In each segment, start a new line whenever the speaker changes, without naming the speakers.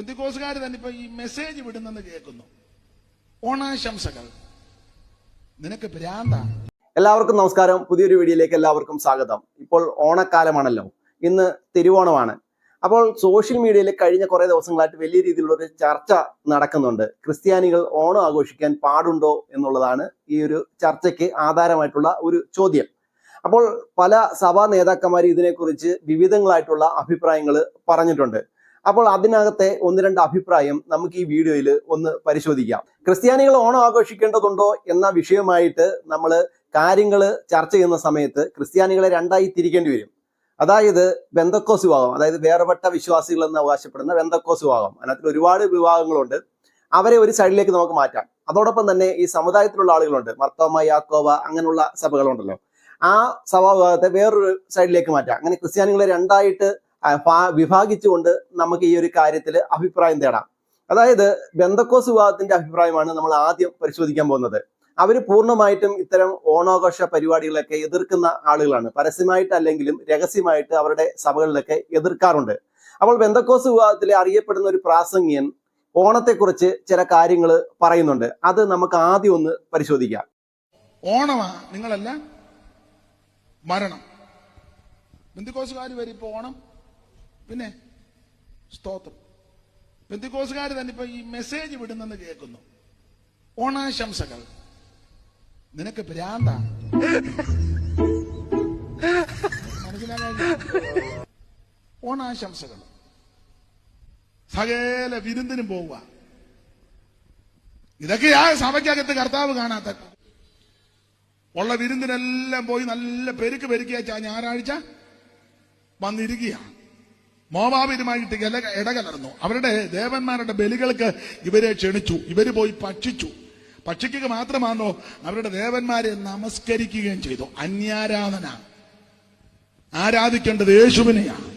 ബന്ധുക്കോസുകാർ തന്നെ ഇപ്പൊ ഈ മെസ്സേജ് വിടുന്നെന്ന് കേൾക്കുന്നു. ഓണാശംസകൾ. നിനക്ക് ഭ്രാന്താണ്.
എല്ലാവർക്കും നമസ്കാരം. പുതിയൊരു വീഡിയോയിലേക്ക് എല്ലാവർക്കും സ്വാഗതം. ഇപ്പോൾ ഓണക്കാലമാണല്ലോ. ഇന്ന് തിരുവോണമാണ്. അപ്പോൾ സോഷ്യൽ മീഡിയയിൽ കഴിഞ്ഞ കുറേ ദിവസങ്ങളായിട്ട് വലിയ രീതിയിലുള്ള ഒരു ചർച്ച നടക്കുന്നുണ്ട്. ക്രിസ്ത്യാനികൾ ഓണം ആഘോഷിക്കാൻ പാടുണ്ടോ എന്നുള്ളതാണ് ഈ ഒരു ചർച്ചയ്ക്ക് ആധാരമായിട്ടുള്ള ഒരു ചോദ്യം. അപ്പോൾ പല സഭാ നേതാക്കന്മാർ ഇതിനെക്കുറിച്ച് വിവിധങ്ങളായിട്ടുള്ള അഭിപ്രായങ്ങൾ പറഞ്ഞിട്ടുണ്ട്. അപ്പോൾ അതിനകത്തെ ഒന്ന് രണ്ട് അഭിപ്രായം നമുക്ക് ഈ വീഡിയോയിൽ ഒന്ന് പരിശോധിക്കാം. ക്രിസ്ത്യാനികൾ ഓണം ആഘോഷിക്കേണ്ടതുണ്ടോ എന്ന വിഷയമായിട്ട് നമ്മൾ കാര്യങ്ങൾ ചർച്ച ചെയ്യുന്ന സമയത്ത് ക്രിസ്ത്യാനികളെ രണ്ടായി തിരിക്കേണ്ടി വരും. അതായത് ബന്ധക്കോസ് വിഭാഗം അതായത് വേറെപ്പെട്ട വിശ്വാസികൾ എന്ന് അവകാശപ്പെടുന്ന ബന്ധക്കോസ് വിഭാഗം അതിനകത്ത് ഒരുപാട് വിഭാഗങ്ങളുണ്ട് അവരെ ഒരു സൈഡിലേക്ക് നമുക്ക് മാറ്റാം. അതോടൊപ്പം തന്നെ ഈ സമുദായത്തിലുള്ള ആളുകളുണ്ട്. മർത്തോമ യാക്കോവ അങ്ങനെയുള്ള സഭകളുണ്ടല്ലോ. ആ സഭാ വിഭാഗത്തെ വേറൊരു സൈഡിലേക്ക് മാറ്റാം. അങ്ങനെ ക്രിസ്ത്യാനികളെ രണ്ടായിട്ട് വിഭാഗിച്ചുകൊണ്ട് നമുക്ക് ഈ ഒരു കാര്യത്തിൽ അഭിപ്രായം തേടാം. അതായത് ബന്ധക്കോസ് വിഭാഗത്തിന്റെ അഭിപ്രായമാണ് നമ്മൾ ആദ്യം പരിശോധിക്കാൻ പോകുന്നത്. അവർ പൂർണമായിട്ടും ഇത്തരം ഓണാഘോഷ പരിപാടികളൊക്കെ എതിർക്കുന്ന ആളുകളാണ്. പരസ്യമായിട്ട് അല്ലെങ്കിലും രഹസ്യമായിട്ട് അവരുടെ സഭകളിലൊക്കെ എതിർക്കാറുണ്ട്. അപ്പോൾ ബന്ധക്കോസ് വിഭാഗത്തിലെ അറിയപ്പെടുന്ന ഒരു പ്രാസംഗികൻ ഓണത്തെക്കുറിച്ച് ചില കാര്യങ്ങൾ പറയുന്നുണ്ട്. അത് നമുക്ക് ആദ്യം ഒന്ന് പരിശോധിക്കാം.
ഓണമാ? നിങ്ങളല്ല? മരണം. ബന്ധുക്കോസുകാർ വരും ഇപ്പൊ ഓണം? പിന്നെ സ്തോത്രം. ബന്ധുക്കോസുകാർ തന്നെ ഇപ്പൊ ഈ മെസ്സേജ് വിടുന്നെന്ന് കേൾക്കുന്നു. ഓണാശംസകൾ. നിനക്ക് ഭ്രാന്താണ് ഓണാശംസകൾ. സകല വിരുന്നിനും പോവുക. ഇതൊക്കെയാ സഭയ്ക്കകത്ത് കർത്താവ് കാണാത്ത ഉള്ള വിരുന്നിനെല്ലാം പോയി നല്ല പെരുക്ക് പെരുക്കിയാച്ച ഞായറാഴ്ച വന്നിരിക്കുക മോവാബിരുമായിട്ട് ഇല ഇടകലർന്നു. അവരുടെ ദേവന്മാരുടെ ബലികൾക്ക് ഇവരെ ക്ഷണിച്ചു. ഇവർ പോയി ഭക്ഷിച്ചു. ഭക്ഷിക്കുക മാത്രമാണോ അവരുടെ ദേവന്മാരെ നമസ്കരിക്കുകയും ചെയ്തു. അന്യാരാധന. ആരാധിക്കേണ്ടത് യേശുവിനെയാണ്.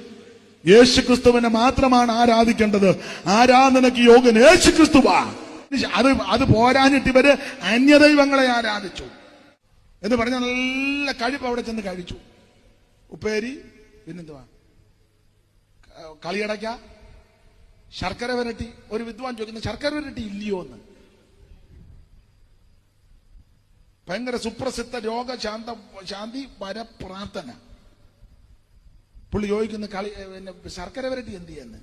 യേശു ക്രിസ്തുവിനെ മാത്രമാണ് ആരാധിക്കേണ്ടത്. ആരാധനയ്ക്ക് യോഗൻ യേശു ക്രിസ്തുവാ അത് അത് പോരാഞ്ഞിട്ട് ഇവർ അന്യദൈവങ്ങളെ ആരാധിച്ചു. എന്ന് പറഞ്ഞ നല്ല കഴിപ്പ് അവിടെ ചെന്ന് കഴിച്ചു. ഉപ്പേരി പിന്നെന്തുവാ? കളിയടയ്ക്ക. ശർക്കര വരട്ടി. ഒരു വിദ്വാൻ ചോദിക്കുന്നു ശർക്കര വരട്ടി ഇല്ലയോ എന്ന്? ഭയങ്കര സുപ്രസിദ്ധ രോഗശാന്ത ശാന്തി വരപ്രാർത്ഥന പുള്ളി ചോദിക്കുന്ന കളി പിന്നെ ശർക്കര വരട്ടി എന്ത് ചെയ്യുന്നു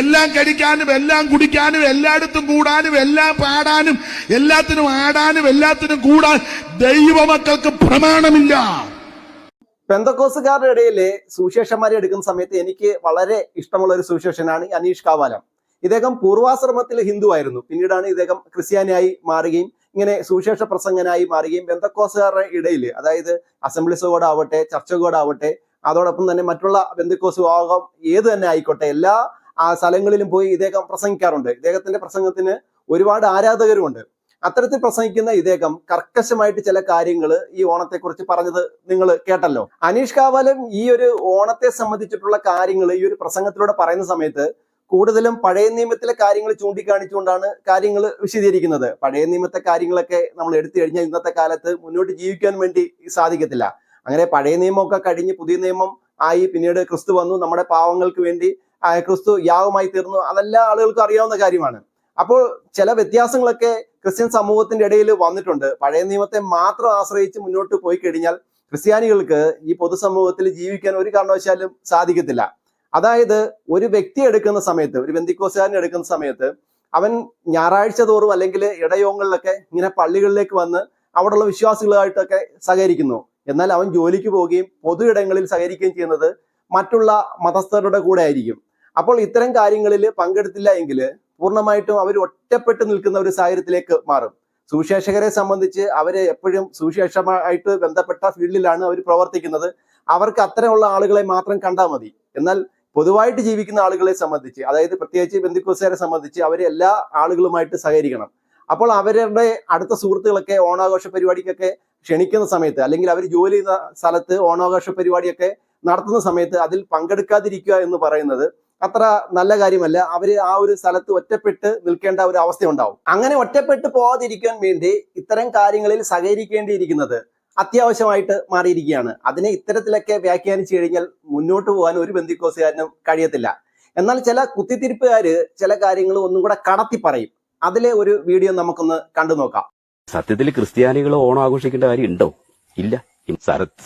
എല്ലാം കഴിക്കാനും എല്ലാം കുടിക്കാനും എല്ലായിടത്തും കൂടാനും എല്ലാം പാടാനും എല്ലാത്തിനും ആടാനും എല്ലാത്തിനും കൂടാൻ ദൈവമക്കൾക്ക് പ്രമാണമില്ല.
പെന്തക്കോസുകാരുടെ ഇടയിൽ സുവിശേഷന്മാരെ എടുക്കുന്ന സമയത്ത് എനിക്ക് വളരെ ഇഷ്ടമുള്ള ഒരു സുവിശേഷനാണ് അനീഷ് കാവാലം. ഇദ്ദേഹം പൂർവാശ്രമത്തിൽ ഹിന്ദു ആയിരുന്നു പിന്നീടാണ് ഇദ്ദേഹം ക്രിസ്ത്യാനിയായി മാറുകയും ഇങ്ങനെ സുവിശേഷ പ്രസംഗനായി മാറുകയും ബന്ധക്കോസുകാരുടെ ഇടയിൽ അതായത് അസംബ്ലീസ് കോഡ് ആവട്ടെ ചർച്ച അതോടൊപ്പം തന്നെ മറ്റുള്ള ബന്ധുക്കോസ് വിഭാഗം ഏത് തന്നെ ആയിക്കോട്ടെ എല്ലാ ആ സ്ഥലങ്ങളിലും പോയി ഇദ്ദേഹം പ്രസംഗിക്കാറുണ്ട്. ഇദ്ദേഹത്തിന്റെ പ്രസംഗത്തിന് ഒരുപാട് ആരാധകരുമുണ്ട്. അത്തരത്തിൽ പ്രസംഗിക്കുന്ന ഇദ്ദേഹം കർക്കശമായിട്ട് ചില കാര്യങ്ങൾ ഈ ഓണത്തെക്കുറിച്ച് പറഞ്ഞത് നിങ്ങൾ കേട്ടല്ലോ. അനീഷ് കാവാലം ഈ ഒരു ഓണത്തെ സംബന്ധിച്ചിട്ടുള്ള കാര്യങ്ങൾ ഈ ഒരു പ്രസംഗത്തിലൂടെ പറയുന്ന സമയത്ത് കൂടുതലും പഴയ നിയമത്തിലെ കാര്യങ്ങൾ ചൂണ്ടിക്കാണിച്ചുകൊണ്ടാണ് കാര്യങ്ങൾ വിശദീകരിക്കുന്നത്. പഴയ നിയമത്തെ കാര്യങ്ങളൊക്കെ നമ്മൾ എടുത്തു കഴിഞ്ഞാൽ ഇന്നത്തെ കാലത്ത് മുന്നോട്ട് ജീവിക്കാൻ വേണ്ടി സാധിക്കത്തില്ല. അങ്ങനെ പഴയ നിയമമൊക്കെ കഴിഞ്ഞ് പുതിയ നിയമം ആയി പിന്നീട് ക്രിസ്തു വന്നു. നമ്മുടെ പാവങ്ങൾക്ക് വേണ്ടി ക്രിസ്തു യാഗമായി തീർന്നു. അതെല്ലാ ആളുകൾക്കും അറിയാവുന്ന കാര്യമാണ്. അപ്പോൾ ചില വ്യത്യാസങ്ങളൊക്കെ ക്രിസ്ത്യൻ സമൂഹത്തിന്റെ ഇടയിൽ വന്നിട്ടുണ്ട്. പഴയ നിയമത്തെ മാത്രം ആശ്രയിച്ച് മുന്നോട്ട് പോയി കഴിഞ്ഞാൽ ക്രിസ്ത്യാനികൾക്ക് ഈ പൊതുസമൂഹത്തിൽ ജീവിക്കാൻ ഒരു കാരണവശാലും സാധിക്കത്തില്ല. അതായത് ഒരു വ്യക്തി എടുക്കുന്ന സമയത്ത് ഒരു ബന്ധിക്കോസുകാരൻ എടുക്കുന്ന സമയത്ത് അവൻ ഞായറാഴ്ച തോറും അല്ലെങ്കിൽ ഇടയോഗങ്ങളിലൊക്കെ ഇങ്ങനെ പള്ളികളിലേക്ക് വന്ന് അവിടെയുള്ള വിശ്വാസികളായിട്ടൊക്കെ സഹകരിക്കുന്നു. എന്നാൽ അവൻ ജോലിക്ക് പോവുകയും പൊതു ഇടങ്ങളിൽ സഹകരിക്കുകയും ചെയ്യുന്നത് മറ്റുള്ള മതസ്ഥരുടെ കൂടെ ആയിരിക്കും. അപ്പോൾ ഇത്തരം കാര്യങ്ങളിൽ പങ്കെടുത്തില്ല എങ്കിൽ പൂർണമായിട്ടും അവർ ഒറ്റപ്പെട്ട് നിൽക്കുന്ന ഒരു സാഹചര്യത്തിലേക്ക് മാറും. സുവിശേഷകരെ സംബന്ധിച്ച് അവരെ എപ്പോഴും സുവിശേഷമായിട്ട് ബന്ധപ്പെട്ട ഫീൽഡിലാണ് അവർ പ്രവർത്തിക്കുന്നത്. അവർക്ക് അത്തരമുള്ള ആളുകളെ മാത്രം കണ്ടാൽ മതി. എന്നാൽ പൊതുവായിട്ട് ജീവിക്കുന്ന ആളുകളെ സംബന്ധിച്ച് അതായത് പ്രത്യേകിച്ച് ബന്ധുക്കോസുകാരെ സംബന്ധിച്ച് അവരെ എല്ലാ ആളുകളുമായിട്ട് സഹകരിക്കണം. അപ്പോൾ അവരുടെ അടുത്ത സുഹൃത്തുക്കളൊക്കെ ഓണാഘോഷ പരിപാടിക്കൊക്കെ ക്ഷണിക്കുന്ന സമയത്ത് അല്ലെങ്കിൽ അവർ ജോലി ചെയ്യുന്ന സ്ഥലത്ത് ഓണാഘോഷ പരിപാടിയൊക്കെ നടത്തുന്ന സമയത്ത് അതിൽ പങ്കെടുക്കാതിരിക്കുക എന്ന് പറയുന്നത് അത്ര നല്ല കാര്യമല്ല. അവർ ആ ഒരു സ്ഥലത്ത് ഒറ്റപ്പെട്ട് നിൽക്കേണ്ട ഒരു അവസ്ഥ ഉണ്ടാവും അങ്ങനെ ഒറ്റപ്പെട്ട് പോകാതിരിക്കാൻ വേണ്ടി ഇത്തരം കാര്യങ്ങളിൽ സഹകരിക്കേണ്ടിയിരിക്കുന്നത് അത്യാവശ്യമായിട്ട് മാറിയിരിക്കുകയാണ്. അതിനെ ഇത്തരത്തിലൊക്കെ വ്യാഖ്യാനിച്ചു കഴിഞ്ഞാൽ മുന്നോട്ട് പോകാൻ ഒരു ബന്ധിക്കോസുകാരനും കഴിയത്തില്ല. എന്നാൽ ചില കുത്തിത്തിരിപ്പുകാര് ചില കാര്യങ്ങൾ ഒന്നും കൂടെ കടത്തി പറയും. അതിലെ ഒരു വീഡിയോ നമുക്കൊന്ന് കണ്ടു നോക്കാം.
സത്യത്തിൽ ക്രിസ്ത്യാനികൾ ഓണം ആഘോഷിക്കേണ്ട കാര്യം ഉണ്ടോ? ഇല്ല.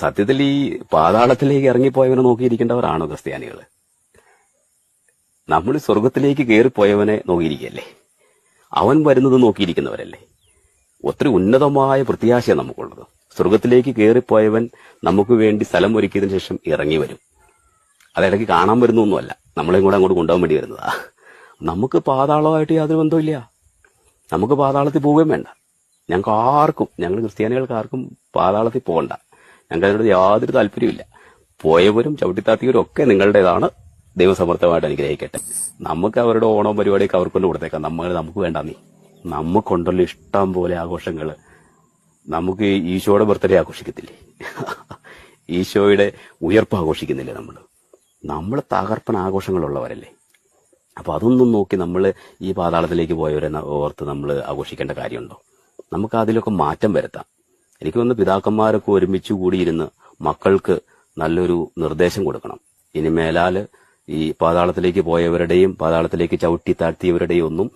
സത്യത്തിൽ ഈ പാതാളത്തിലേക്ക് ഇറങ്ങിപ്പോയവനെ നോക്കിയിരിക്കേണ്ടവരാണോ ക്രിസ്ത്യാനികൾ നമ്മൾ സ്വർഗത്തിലേക്ക് കയറിപ്പോയവനെ നോക്കിയിരിക്കുകയല്ലേ? അവൻ വരുന്നത് നോക്കിയിരിക്കുന്നവരല്ലേ? ഒത്തിരി ഉന്നതമായ പ്രത്യാശയാണ് നമുക്കുള്ളത്. സ്വർഗത്തിലേക്ക് കയറിപ്പോയവൻ നമുക്ക് വേണ്ടി സ്ഥലം ഒരുക്കിയതിനു ശേഷം ഇറങ്ങി വരും. അതിടയ്ക്ക് കാണാൻ വരുന്നൊന്നുമല്ല. നമ്മളെയും കൂടെ അങ്ങോട്ട് കൊണ്ടുപോകാൻ വേണ്ടി വരുന്നതാ. നമുക്ക് പാതാളമായിട്ട് യാതൊരു ബന്ധമില്ല നമുക്ക് പാതാളത്തിൽ പോവുകയും വേണ്ട. ഞങ്ങൾക്ക് ആർക്കും ഞങ്ങൾ ക്രിസ്ത്യാനികൾക്ക് ആർക്കും പാതാളത്തിൽ പോകണ്ട. ഞങ്ങൾക്ക് അതിനോട് യാതൊരു താല്പര്യമില്ല പോയവരും ചവിട്ടിത്താത്തിയവരും ഒക്കെ നിങ്ങളുടേതാണ്. ദൈവസമർത്ഥമായിട്ട് അനുഗ്രഹിക്കട്ടെ. നമുക്ക് അവരുടെ ഓണം പരിപാടിയൊക്കെ അവർക്ക് കൊണ്ട് കൊടുത്തേക്കാം. നമ്മൾ നമുക്ക് വേണ്ട നീ. നമുക്കുണ്ടല്ലോ ഇഷ്ടം പോലെ ആഘോഷങ്ങൾ നമുക്ക് ഈശോയുടെ ബർത്ത്ഡേ ആഘോഷിക്കത്തില്ലേ? ഈശോയുടെ ഉയർപ്പ് ആഘോഷിക്കുന്നില്ലേ നമ്മൾ നമ്മൾ തകർപ്പൻ ആഘോഷങ്ങളുള്ളവരല്ലേ? അപ്പോൾ അതൊന്നും നോക്കി നമ്മൾ ഈ പാതാളത്തിലേക്ക് പോയവരെ ഓർത്ത് നമ്മൾ ആഘോഷിക്കേണ്ട കാര്യമുണ്ടോ? നമുക്ക് അതിലൊക്കെ മാറ്റം വരുത്താം. എനിക്ക് തോന്നുന്നു പിതാക്കന്മാരൊക്കെ ഒരുമിച്ച് കൂടിയിരുന്ന് മക്കൾക്ക് നല്ലൊരു നിർദ്ദേശം കൊടുക്കണം. ഇനി മേലാൽ ഈ പാതാളത്തിലേക്ക് പോയവരുടെയും പാതാളത്തിലേക്ക് ചവിട്ടി താഴ്ത്തിയവരുടെയും ഒന്നും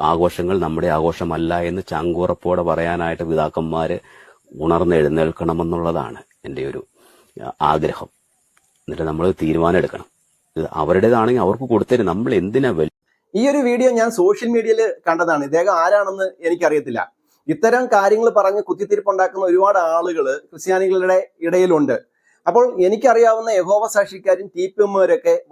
ആഘോഷങ്ങൾ നമ്മുടെ ആഘോഷമല്ല എന്ന് ചാങ്കൂറപ്പോടെ പറയാനായിട്ട് പിതാക്കന്മാര് ഉണർന്നെഴുന്നേൽക്കണമെന്നുള്ളതാണ് എന്റെ ഒരു ആഗ്രഹം. എന്നിട്ട് നമ്മൾ തീരുമാനം എടുക്കണം അവരുടേതാണെങ്കിൽ അവർക്ക് കൊടുത്തരും നമ്മൾ എന്തിനാ വലിയ
ഈ ഒരു വീഡിയോ ഞാൻ സോഷ്യൽ മീഡിയയിൽ കണ്ടതാണ്. ഇദ്ദേഹം ആരാണെന്ന് എനിക്കറിയത്തില്ല. ഇത്തരം കാര്യങ്ങൾ പറഞ്ഞ് കുത്തിത്തിരിപ്പുണ്ടാക്കുന്ന ഒരുപാട് ആളുകൾ ക്രിസ്ത്യാനികളുടെ ഇടയിലുണ്ട്. അപ്പോൾ എനിക്കറിയാവുന്ന യഹോവ സാക്ഷിക്കാരും ടി പി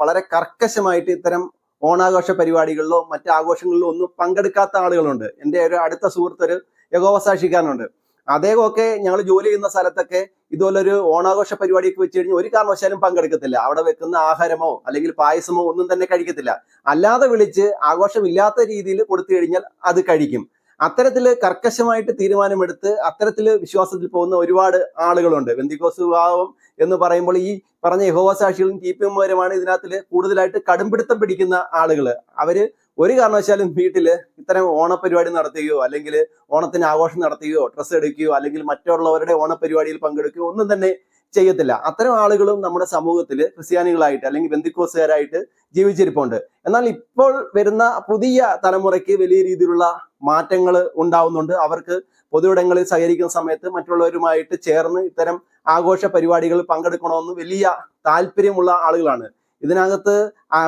വളരെ കർക്കശമായിട്ട് ഇത്തരം ഓണാഘോഷ പരിപാടികളിലോ മറ്റ് ആഘോഷങ്ങളിലോ ഒന്നും പങ്കെടുക്കാത്ത ആളുകളുണ്ട്. എന്റെ ഒരു അടുത്ത സുഹൃത്തൊരു യഹോവ സാക്ഷിക്കാരനുണ്ട്. അദ്ദേഹമൊക്കെ ഞങ്ങൾ ജോലി ചെയ്യുന്ന സ്ഥലത്തൊക്കെ ഇതുപോലൊരു ഓണാഘോഷ പരിപാടിയൊക്കെ വെച്ച് കഴിഞ്ഞാൽ ഒരു കാരണവശാലും പങ്കെടുക്കത്തില്ല. അവിടെ വെക്കുന്ന ആഹാരമോ അല്ലെങ്കിൽ പായസമോ ഒന്നും തന്നെ കഴിക്കത്തില്ല. അല്ലാതെ വിളിച്ച് ആഘോഷമില്ലാത്ത രീതിയിൽ കൊടുത്തു കഴിഞ്ഞാൽ അത് കഴിക്കും. അത്തരത്തിൽ കർക്കശമായിട്ട് തീരുമാനമെടുത്ത് അത്തരത്തിൽ വിശ്വാസത്തിൽ പോകുന്ന ഒരുപാട് ആളുകളുണ്ട്. ബന്ദിക്കോസ് വിഭാഗം എന്ന് പറയുമ്പോൾ ഈ പറഞ്ഞ യഹോവ സാക്ഷികളും ടി പി എമ്മുകാരുമാണ് ഇതിനകത്തിൽ കൂടുതലായിട്ട് കടുംപിടുത്തം പിടിക്കുന്ന ആളുകൾ അവർ ഒരു കാരണവശാലും വീട്ടിൽ ഇത്തരം ഓണപരിപാടി നടത്തുകയോ അല്ലെങ്കിൽ ഓണത്തിന് ആഘോഷം നടത്തുകയോ ഡ്രസ്സ് എടുക്കുകയോ അല്ലെങ്കിൽ മറ്റുള്ളവരുടെ ഓണപരിപാടിയിൽ പങ്കെടുക്കുകയോ ഒന്നും തന്നെ ചെയ്യത്തില്ല. അത്തരം ആളുകളും നമ്മുടെ സമൂഹത്തിൽ ക്രിസ്ത്യാനികളായിട്ട് അല്ലെങ്കിൽ ബന്ധുക്കോസുകാരായിട്ട് ജീവിച്ചിരിപ്പുണ്ട്. എന്നാൽ ഇപ്പോൾ വരുന്ന പുതിയ തലമുറയ്ക്ക് വലിയ രീതിയിലുള്ള മാറ്റങ്ങൾ ഉണ്ടാവുന്നുണ്ട്. അവർക്ക് പൊതുവിടങ്ങളിൽ സഹകരിക്കുന്ന സമയത്ത് മറ്റുള്ളവരുമായിട്ട് ചേർന്ന് ഇത്തരം ആഘോഷ പരിപാടികളിൽ പങ്കെടുക്കണമെന്ന് വലിയ താല്പര്യമുള്ള ആളുകളാണ്. ഇതിനകത്ത്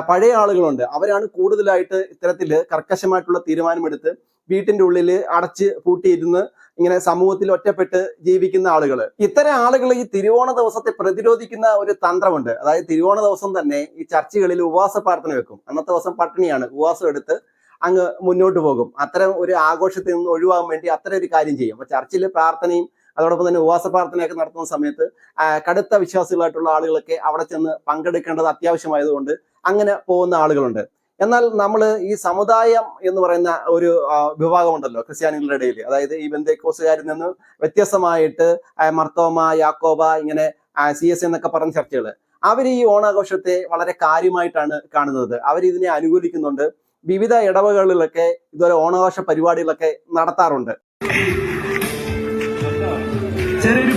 പഴയ ആളുകളുണ്ട്. അവരാണ് കൂടുതലായിട്ട് ഇത്തരത്തിൽ കർക്കശമായിട്ടുള്ള തീരുമാനമെടുത്ത് വീട്ടിന്റെ ഉള്ളിൽ അടച്ച് പൂട്ടിയിരുന്ന് ഇങ്ങനെ സമൂഹത്തിൽ ഒറ്റപ്പെട്ട് ജീവിക്കുന്ന ആളുകൾ ഇത്തരം ആളുകൾ ഈ തിരുവോണ ദിവസത്തെ പ്രതിരോധിക്കുന്ന ഒരു തന്ത്രമുണ്ട്. അതായത് തിരുവോണ ദിവസം തന്നെ ഈ ചർച്ചുകളിൽ ഉപവാസ പ്രാർത്ഥന വെക്കും. അന്നത്തെ ദിവസം പട്ടിണിയാണ്. ഉപവാസം എടുത്ത് അങ്ങ് മുന്നോട്ട് പോകും. അത്തരം ഒരു ആഘോഷത്തിൽ നിന്ന് ഒഴിവാകാൻ വേണ്ടി അത്തരം ഒരു കാര്യം ചെയ്യും. അപ്പൊ ചർച്ചിൽ പ്രാർത്ഥനയും അതോടൊപ്പം തന്നെ ഉപവാസ പ്രാർത്ഥനയൊക്കെ നടത്തുന്ന സമയത്ത് കടുത്ത വിശ്വാസികളായിട്ടുള്ള ആളുകളൊക്കെ അവിടെ ചെന്ന് പങ്കെടുക്കേണ്ടത് അത്യാവശ്യമായതുകൊണ്ട് അങ്ങനെ പോകുന്ന ആളുകളുണ്ട്. എന്നാൽ നമ്മൾ ഈ സമുദായം എന്ന് പറയുന്ന ഒരു വിഭാഗമുണ്ടല്ലോ ക്രിസ്ത്യാനികളുടെ ഇടയിൽ അതായത് ഈ ബന്ധേക്കോസുകാരിൽ നിന്ന് വ്യത്യസ്തമായിട്ട് മർത്തോമ യാക്കോബ ഇങ്ങനെ സി എസ് എന്നൊക്കെ പറഞ്ഞ ചർച്ചകൾ അവർ ഈ ഓണാഘോഷത്തെ വളരെ കാര്യമായിട്ടാണ് കാണുന്നത്. അവർ ഇതിനെ അനുകൂലിക്കുന്നുണ്ട്. വിവിധ ഇടവകളിലൊക്കെ ഇതുപോലെ ഓണാഘോഷ പരിപാടികളൊക്കെ നടത്താറുണ്ട്.
ചെറിയൊരു.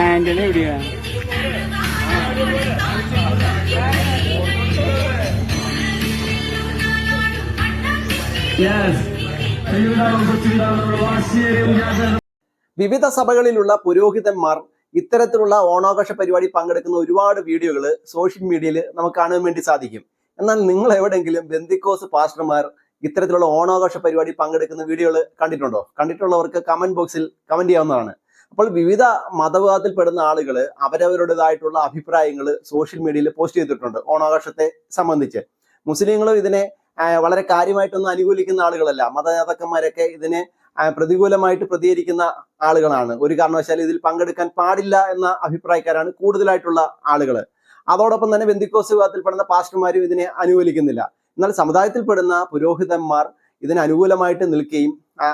ആന്റണി എവിടെയാ?
വിവിധ സഭകളിലുള്ള പുരോഹിതന്മാർ ഇത്തരത്തിലുള്ള ഓണാഘോഷ പരിപാടി പങ്കെടുക്കുന്ന ഒരുപാട് വീഡിയോകൾ സോഷ്യൽ മീഡിയയിൽ നമുക്ക് കാണാൻ വേണ്ടി സാധിക്കും. എന്നാൽ നിങ്ങൾ എവിടെയെങ്കിലും ബന്ദിക്കോസ് പാസ്റ്റർമാർ ഇത്തരത്തിലുള്ള ഓണാഘോഷ പരിപാടി പങ്കെടുക്കുന്ന വീഡിയോകൾ കണ്ടിട്ടുണ്ടോ? കണ്ടിട്ടുള്ളവർക്ക് കമന്റ് ബോക്സിൽ കമന്റ് ചെയ്യാവുന്നതാണ്. അപ്പോൾ വിവിധ മതവിഭാഗത്തിൽപ്പെടുന്ന ആളുകൾ അവരവരുടേതായിട്ടുള്ള അഭിപ്രായങ്ങൾ സോഷ്യൽ മീഡിയയിൽ പോസ്റ്റ് ചെയ്തിട്ടുണ്ട് ഓണാഘോഷത്തെ സംബന്ധിച്ച്. മുസ്ലിങ്ങളും ഇതിനെ വളരെ കാര്യമായിട്ടൊന്നും അനുകൂലിക്കുന്ന ആളുകളല്ല. മതനേതാക്കന്മാരൊക്കെ ഇതിനെ പ്രതികൂലമായിട്ട് പ്രതികരിക്കുന്ന ആളുകളാണ്. ഒരു കാരണവശാലും ഇതിൽ പങ്കെടുക്കാൻ പാടില്ല എന്ന അഭിപ്രായക്കാരാണ് കൂടുതലായിട്ടുള്ള ആളുകൾ അതോടൊപ്പം തന്നെ ബന്ദിക്കോസ് വിഭാഗത്തിൽപ്പെടുന്ന പാസ്റ്റർമാരും ഇതിനെ അനുകൂലിക്കുന്നില്ല. എന്നാൽ സമുദായത്തിൽപ്പെടുന്ന പുരോഹിതന്മാർ ഇതിന് അനുകൂലമായിട്ട് നിൽക്കുകയും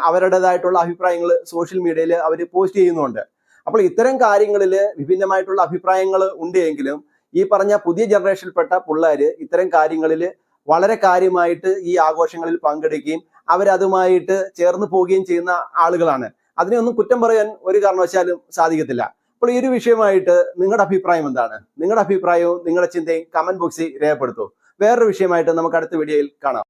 അവരുടേതായിട്ടുള്ള അഭിപ്രായങ്ങൾ സോഷ്യൽ മീഡിയയിൽ അവർ പോസ്റ്റ് ചെയ്യുന്നുണ്ട്. അപ്പോൾ ഇത്തരം കാര്യങ്ങളിൽ വിഭിന്നമായിട്ടുള്ള അഭിപ്രായങ്ങൾ ഉണ്ട് എങ്കിലും ഈ പറഞ്ഞ പുതിയ ജനറേഷനിൽപ്പെട്ട പിള്ളേർ ഇത്തരം കാര്യങ്ങളിൽ വളരെ കാര്യമായിട്ട് ഈ ആഘോഷങ്ങളിൽ പങ്കെടുക്കുകയും അവരതുമായിട്ട് ചേർന്ന് പോവുകയും ചെയ്യുന്ന ആളുകളാണ്. അതിനെ ഒന്നും കുറ്റം പറയാൻ ഒരു കാരണവശാലും സാധിക്കത്തില്ല. അപ്പോൾ ഈ ഒരു വിഷയമായിട്ട് നിങ്ങളുടെ അഭിപ്രായം എന്താണ്? നിങ്ങളുടെ അഭിപ്രായവും നിങ്ങളുടെ ചിന്തയും കമന്റ് ബോക്സിൽ രേഖപ്പെടുത്തൂ. വേറൊരു വിഷയമായിട്ട് നമുക്ക് അടുത്ത വീഡിയോയിൽ കാണാം.